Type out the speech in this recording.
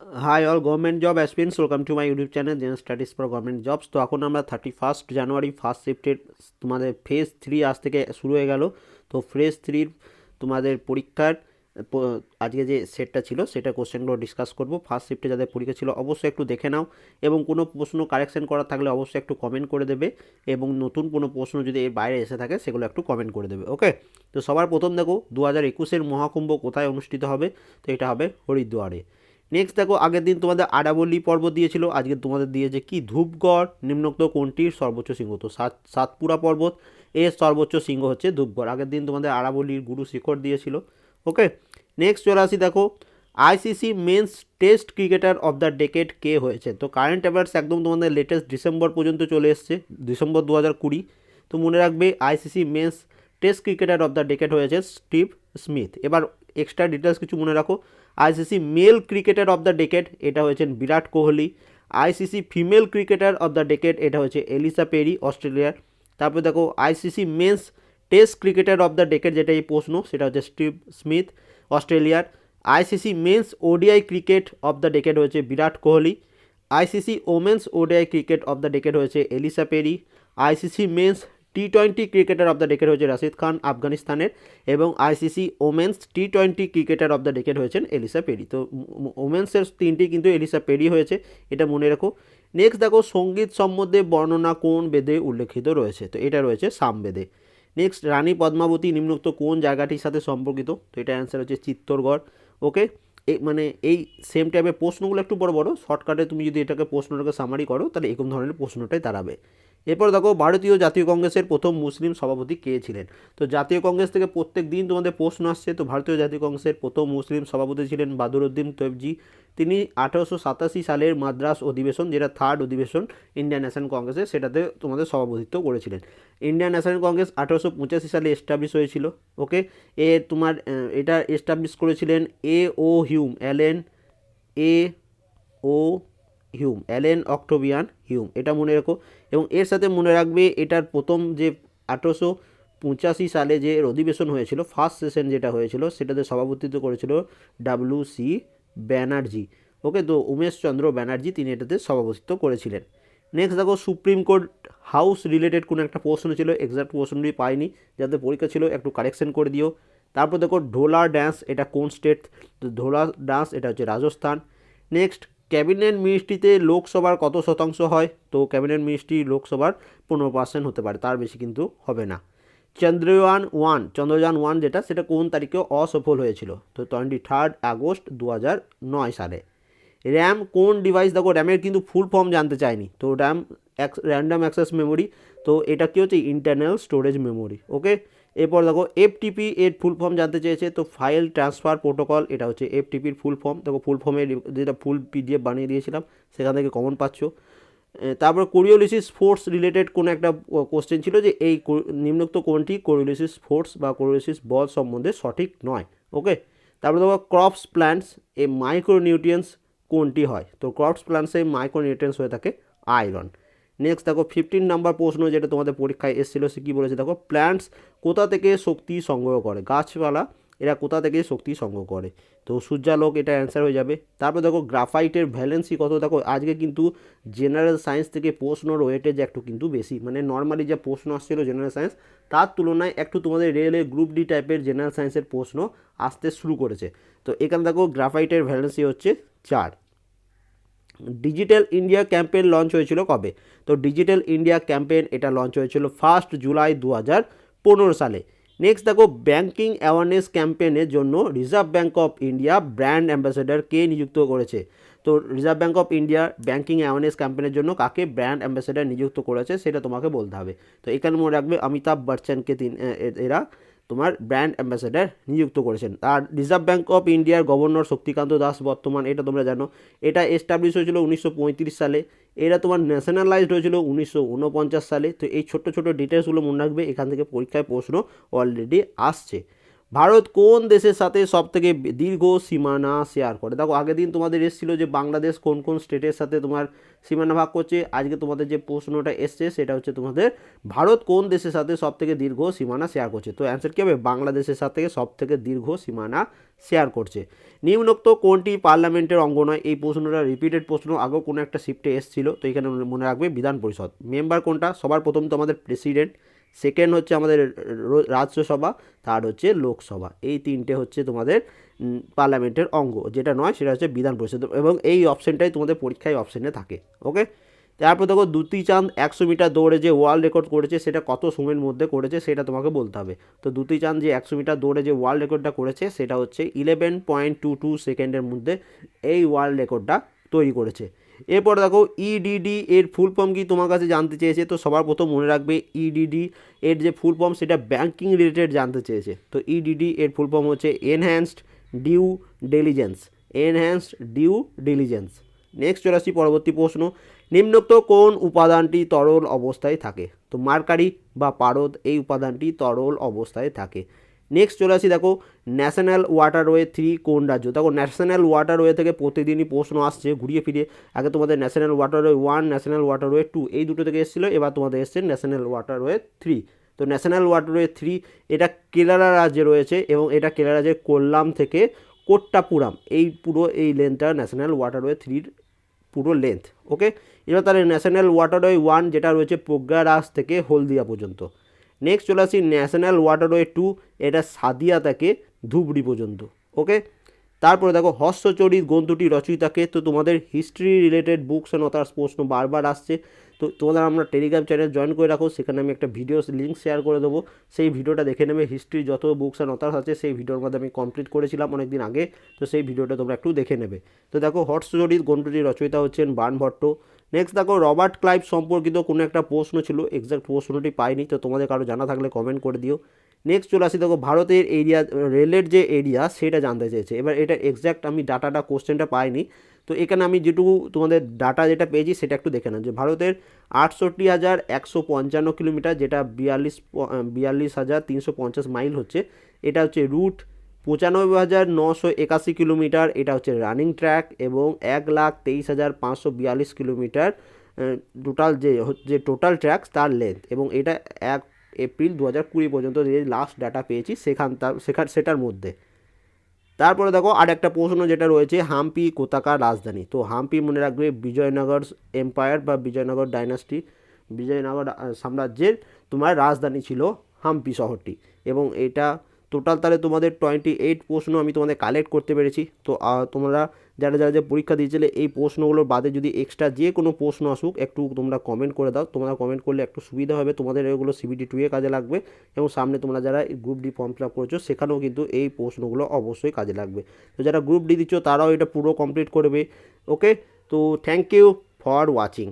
Hi all government job aspirants welcome to my YouTube channel Zen studies for government jobs তো এখন আমরা thirty first January first শিফটের তোমাদের phase three আজ থেকে শুরু হয়ে গেল। তো ফেজ থ্রির তোমাদের পরীক্ষার আজকে যে সেটটা ছিল, সেটা কোশ্চেনগুলো ডিসকাস করব। ফার্স্ট শিফটে যাদের পরীক্ষা ছিল, অবশ্যই একটু দেখে নাও। এবং কোনো প্রশ্ন কারেকশন করার থাকলে অবশ্যই একটু কমেন্ট করে দেবে। এবং নতুন কোনো প্রশ্ন যদি এর বাইরে এসে থাকে, সেগুলো একটু কমেন্ট করে দেবে ওকে তো সবার প্রথম দেখো দু হাজার একুশের মহাকুম্ভ কোথায় অনুষ্ঠিত হবে? তো এটা হবে হরিদ্বারে। নেক্সট দেখো, আগের দিন তোমাদের আরাবল্লী পর্ব দিয়েছিল, আজকে তোমাদের দিয়েছে কি? ধূপগড়, নিম্নোক্ত কোনটির সর্বোচ্চ সিংহ। তো সাত, সাতপুরা পর্বত, এর সর্বোচ্চ শৃঙ্গ হচ্ছে ধূপগড়। আগের দিন তোমাদের আরাবল্লীর গুরু শিখর দিয়েছিল ওকে নেক্সট চলে আসি দেখো ICC men's test cricketer of the decade কে হয়েছে? তো কারেন্ট অ্যাফেয়ার্স একদম তোমাদের লেটেস্ট ডিসেম্বর পর্যন্ত চলে এসছে, ডিসেম্বর দু হাজার কুড়ি। তো মনে রাখবে ICC men's test cricketer of the decade হয়েছে স্টিভ স্মিথ। এবার এক্সট্রা ডিটেলস কিছু মনে রাখো। ICC male cricketer of the decade এটা হয়েছেন Virat Kohli. ICC female cricketer of the decade এটা হচ্ছে এলিসা পেরি, অস্ট্রেলিয়ার। তারপর দেখো, ICC men's test cricketer of the decade যেটা এই প্রশ্ন, সেটা হচ্ছে স্টিভ স্মিথ, অস্ট্রেলিয়ার। ICC men's ODI cricket of the decade হয়েছে Virat Kohli. ICC women's ODI cricket of the decade হয়েছে Ellyse Perry. ICC men's T twenty cricketer of the decade হয়েছে রাশিদ খান, আফগানিস্তানের এবং ICC women's T twenty cricketer of the decade হয়েছেন Ellyse Perry তো ওমেন্সের তিনটি কিন্তু এলিসা পেরি হয়েছে, এটা মনে রাখো। নেক্সট দেখো, সংগীত সম্বন্ধে বর্ণনা কোন বেদে উল্লেখিত রয়েছে? তো এটা রয়েছে সামবেদে নেক্সট রানী পদ্মাবতী নিম্নোক্ত কোন জায়গাটির সাথে সম্পর্কিত? তো এটা অ্যান্সার হচ্ছে চিত্তরগড়। ওকে এই মানে এই সেম টাইপের প্রশ্নগুলো একটু বড় বড় শর্টকাটে তুমি যদি এটাকে প্রশ্নটাকে সামারি করো, তাহলে এরকম ধরনের প্রশ্নটাই দাঁড়াবে। এরপর দেখো ভারতীয় জাতীয় কংগ্রেসের প্রথম মুসলিম সভাপতি কে ছিলেন? তো জাতীয় কংগ্রেস থেকে প্রত্যেক দিন তোমাদের প্রশ্ন আসছে, তো ভারতীয় জাতীয় কংগ্রেসের প্রথম মুসলিম সভাপতি ছিলেন বাদরুদ্দিন তৈবজি তিনি আঠারোশো সাতাশি সালের মাদ্রাস অধিবেশন, যেটা থার্ড অধিবেশন ইন্ডিয়ান ন্যাশনাল কংগ্রেসের সেটাতে তোমাদের সভাপতিত্ব করেছিলেন। ইন্ডিয়ান ন্যাশনাল কংগ্রেস আঠারোশো পঁচাশি সালে এস্টাবলিশ হয়েছিল ওকে এ তোমার এটা এস্টাবলিশ করেছিলেন A O Hume Allen A O Hume Allen Octavian Hume এটা মনে রাখো। এবং এর সাথে মনে রাখবে এটার প্রথম যে আঠেরোশো পঁচাশি সালে যে অধিবেশন হয়েছিল ফার্স্ট সেশন যেটা হয়েছিল, সেটাতে সভাপতিত্ব করেছিল ডাব্লিউ সি ব্যানার্জি ওকে তো উমেশচন্দ্র ব্যানার্জি, তিনি এটাতে সভাপতিত্ব করেছিলেন। নেক্সট দেখো সুপ্রিম কোর্ট হাউস রিলেটেড কোনো একটা প্রশ্ন ছিল এক্সাক্ট প্রশ্নটি পাইনি, যাতে পরীক্ষা ছিল, একটু কারেকশন করে দিও। তারপর দেখো ঢোলা ড্যান্স এটা কোন স্টেট তো ঢোলা ডান্স এটা হচ্ছে রাজস্থান। নেক্সট ক্যাবিনেট মিনিস্ট্রিতে লোকসভার কত শতাংশ হয়? তো ক্যাবিনেট মিনিস্ট্রি লোকসভার পনেরো পার্সেন্ট হতে পারে, তার বেশি কিন্তু হবে না। চন্দ্রয়ান ওয়ান, চন্দ্রযান ওয়ান যেটা, সেটা কোন তারিখে অসফল হয়েছিল? তো টোয়েন্টি থার্ড আগস্ট দু হাজার নয় সালে। র্যাম কোন ডিভাইস দেখো র্যামের কিন্তু ফুল ফর্ম জানতে চাইনি। তো র্যাম র্যান্ডাম অ্যাক্সেস মেমোরি তো এটা কি হচ্ছে ইন্টারনাল স্টোরেজ মেমোরি ওকে এরপর দেখো এফটিপি এর ফুল ফর্ম জানতে চেয়েছে, তো ফাইল ট্রান্সফার প্রোটোকল এটা হচ্ছে এফটিপির ফুল ফর্ম দেখো ফুল ফর্মে যেটা ফুল পিডিএফ বানিয়ে দিয়েছিলাম, সেখান থেকে কমন পাচ্ছ। তারপর কোরিওলিসিস ফোর্স রিলেটেড কোনো একটা কোশ্চেন ছিল যে এই নিম্নোক্ত কোনটি কোরিওলিসিস ফোর্স বা কোরিওলিসিস বল সম্বন্ধে সঠিক নয় ওকে তারপর দেখো ক্রপস প্ল্যান্টস এ মাইক্রোনিউট্রিয়েন্টস কোনটি হয়? তো ক্রপস প্ল্যান্টসে মাইক্রোনিউট্রিয়েন্টস হয়ে থাকে আয়রন নেক্সট দেখো ফিফটিন নাম্বার প্রশ্ন যেটা তোমাদের পরীক্ষায় এসেছিল, সে কী বলেছে? দেখো প্ল্যান্টস কোথা থেকে শক্তি সংগ্রহ করে? গাছপালা, এরা কোথা থেকে শক্তি সংগ্রহ করে? তো সূর্যালোক, এটা অ্যান্সার হয়ে যাবে। তারপর দেখো গ্রাফাইটের ভ্যালেন্সি কত? দেখো, আজকে কিন্তু জেনারেল সায়েন্স থেকে প্রশ্নর ওয়েটেজ একটু কিন্তু বেশি। মানে নর্মালি যে প্রশ্ন আসছিল জেনারেল সায়েন্স তার তুলনায় একটু তোমাদের রেলে গ্রুপ ডি টাইপের জেনারেল সায়েন্সের প্রশ্ন আসতে শুরু করেছে। তো এখানে দেখো গ্রাফাইটের ভ্যালেন্সি হচ্ছে চার। ডিজিটাল ইন্ডিয়া ক্যাম্পেইন লঞ্চ হয়েছিল কবে? তো ডিজিটাল ইন্ডিয়া ক্যাম্পেইন এটা লঞ্চ হয়েছিল ফার্স্ট জুলাই দু হাজার পনেরো সালে। নেক্সট দেখো, ব্যাংকিং অ্যাওয়ারনেস ক্যাম্পেইনের জন্য Reserve Bank of India brand ambassador কে নিযুক্ত করেছে? তো Reserve Bank of India banking awareness ক্যাম্পেইনের জন্য কাকে ব্র্যান্ড অ্যাম্বাসেডর নিযুক্ত করেছে সেটা তোমাকে বলতে হবে। তো এখানে মনে রাখবে অমিতাভ বচ্চনকে তিন এরা তোমার ব্র্যান্ড অ্যাম্বাসেডার নিযুক্ত করেছেন। আর রিজার্ভ ব্যাঙ্ক অফ ইন্ডিয়ার গভর্নর শক্তিকান্ত দাস বর্তমান, এটা তোমরা জানো, এটা এস্টাবলিশ হয়েছিল উনিশশো পঁয়ত্রিশ সালে, এরা তোমার ন্যাশনালাইজড হয়েছিল উনিশশো উনপঞ্চাশ সালে। তো এই ছোট ছোটো ডিটেলসগুলো মনে রাখবে, এখান থেকে পরীক্ষায় প্রশ্ন অলরেডি আসছে। ভারত কোন দেশের সাথে সব থেকে দীর্ঘ সীমানা শেয়ার করে? দেখো, আগের দিন তোমাদের এসেছিল যে বাংলাদেশ কোন কোন স্টেটের সাথে তোমার সীমানা ভাগ করছে। আজকে তোমাদের যে প্রশ্নটা এসছে, সেটা হচ্ছে তোমাদের ভারত কোন দেশের সাথে সব থেকে দীর্ঘ সীমানা শেয়ার করছে? তো অ্যান্সার কী হবে? বাংলাদেশের সাথে সব থেকে দীর্ঘ সীমানা শেয়ার করছে। নিম্নোক্ত কোনটি পার্লামেন্টের অঙ্গ নয়? এই প্রশ্নটা রিপিটেড প্রশ্ন, আগেও কোনো একটা শিফটে এসেছিল। তো এখানে মনে রাখবে বিধান পরিষদ। মেম্বার কোনটা? সবার প্রথম তো আমাদের প্রেসিডেন্ট সেকেন্ড হচ্ছে আমাদের রাজ্যসভা থার্ড হচ্ছে লোকসভা। এই তিনটে হচ্ছে তোমাদের পার্লামেন্টের অঙ্গ। যেটা নয়, সেটা হচ্ছে বিধান পরিষদ। এবং এই অপশানটাই তোমাদের পরীক্ষায় অপশানে থাকে ওকে তারপর দেখো দুতি চাঁদ একশো মিটার দৌড়ে যে ওয়ার্ল্ড রেকর্ড করেছে, সেটা কত সময়ের মধ্যে করেছে, সেটা তোমাকে বলতে হবে। তো দুতি চাঁদ যে একশো মিটার দৌড়ে যে ওয়ার্ল্ড রেকর্ডটা করেছে, সেটা হচ্ছে ইলেভেন পয়েন্ট টু টু সেকেন্ডের মধ্যে এই ওয়ার্ল্ড রেকর্ডটা তৈরি করেছে। এরপর দেখো ইডিডি এর ফুল ফর্ম কি তোমার কাছে জানতে চেয়েছে? তো সবার প্রথম মনে রাখবে ইডিডি এর যে ফুল ফর্ম সেটা ব্যাংকিং রিলেটেড জানতে চেয়েছে। তো ইডিডি এর ফুল ফর্ম হচ্ছে enhanced due diligence enhanced due diligence next চলে আসছি পরবর্তী প্রশ্ন। নিম্নোক্ত কোন উপাদানটি তরল অবস্থায় থাকে? তো মার্কারি বা পারদ এই উপাদানটি তরল অবস্থায় থাকে। নেক্সট চলে আসি, দেখো ন্যাশনাল ওয়াটারওয়ে থ্রি কোন রাজ্য? দেখো ন্যাশনাল ওয়াটারওয়ে থেকে প্রতিদিনই প্রশ্ন আসছে, ঘুরিয়ে ফিরিয়ে। আগে তোমাদের national waterway one national waterway two এই দুটো থেকে এসেছিল, এবার তোমাদের এসছে ন্যাশনাল ওয়াটারওয়ে থ্রি তো ন্যাশনাল ওয়াটারওয়ে থ্রি এটা কেরালা রাজ্যে রয়েছে এবং এটা কেরালা রাজ্যের কোল্লাম থেকে কোট্টাপুরাম। এই পুরো, এই লেন্থটা ন্যাশনাল ওয়াটারওয়ে থ্রির পুরো লেন্থ ওকে এবার তাহলে ন্যাশনাল ওয়াটারওয়ে ওয়ান যেটা রয়েছে প্রজ্ঞারাজ থেকে হলদিয়া পর্যন্ত। নেক্সট চলে আসি ন্যাশনাল ওয়াটারওয়ে টু এটা সাদিয়া থেকে ধুবড়ি পর্যন্ত ওকে তারপরে দেখো হর্ষচরিত গ্রন্থটি রচয়িতাকে তো তোমাদের history related books and authors প্রশ্ন বারবার আসছে, তো তোমাদের আমরা টেলিগ্রাম চ্যানেল জয়েন করে রাখো, সেখানে আমি একটা ভিডিও লিঙ্ক শেয়ার করে দেবো, সেই ভিডিওটা দেখে নেবে হিস্ট্রি যত বুকস অ্যান্ড অথার্স আছে, সেই ভিডিওর মধ্যে আমি কমপ্লিট করেছিলাম অনেক দিন আগে, তো সেই ভিডিওটা তোমরা একটু দেখে নেবে। তো দেখো হর্ষচরিত গ্রন্থটির রচয়িতা হচ্ছেন বানভট্ট নেক্সট দেখো রবার্ট ক্লাইভ সম্পর্কিত কোনো একটা প্রশ্ন ছিল এক্সাক্ট প্রশ্নটি পাইনি, তো তোমাদের কারও জানা থাকলে কমেন্ট করে দিও। নেক্সট চলে আসি, দেখো, ভারতের এরিয়া রেলের যে এরিয়া সেটা জানতে চেয়েছে। এবার এটা এক্স্যাক্ট আমি ডাটাটা কোশ্চেনটা পাইনি, তো এখানে আমি যেটুকু তোমাদের ডাটা যেটা পেয়েছি, সেটা একটু দেখে নাও যে ভারতের আটষট্টি হাজার একশো পঞ্চান্ন কিলোমিটার, যেটা বিয়াল্লিশ বিয়াল্লিশ হাজার তিনশো পঞ্চাশ মাইল হচ্ছে, এটা হচ্ছে রুট পঁচানব্বই হাজার নশো একাশি কিলোমিটার, এটা হচ্ছে রানিং ট্র্যাক, এবং এক লাখ তেইশ হাজার পাঁচশো বিয়াল্লিশ কিলোমিটার টোটাল যে যে টোটাল ট্র্যাক তার লেন্থ এবং এটা এক এপ্রিল দু হাজার কুড়ি পর্যন্ত যে লাস্ট ডাটা পেয়েছি সেখান তার সেখান, সেটার মধ্যে। তারপরে দেখো আর একটা প্রশ্ন যেটা রয়েছে, হাম্পি কোথাকার রাজধানী? তো হাম্পি মনে রাখবে বিজয়নগর এম্পায়ার বা বিজয়নগর ডাইনাস্টি, বিজয়নগর সাম্রাজ্যের তোমার রাজধানী ছিল হাম্পি শহরটি, এবং এটা টোটাল তাহলে তোমাদের টোয়েন্টি এইট প্রশ্ন আমি তোমাদের কালেক্ট করতে পেরেছি। তো তোমরা যারা যারা যে পরীক্ষা দিয়েছিলে, এই প্রশ্নগুলোর বাদে যদি এক্সট্রা যে কোনো প্রশ্ন আসুক, একটু তোমরা কমেন্ট করে দাও। তোমরা কমেন্ট করলে একটু সুবিধা হবে। তোমাদের এগুলো সিবিটি টুয়ে কাজে লাগবে এবং সামনে তোমরা যারা group D form fill up করেছ, সেখানেও কিন্তু এই প্রশ্নগুলো অবশ্যই কাজে লাগবে। তো, যারা গ্রুপ ডি দিচ্ছ, তারাও এটা পুরো কমপ্লিট করবে। ওকে তো থ্যাংক ইউ ফর ওয়াচিং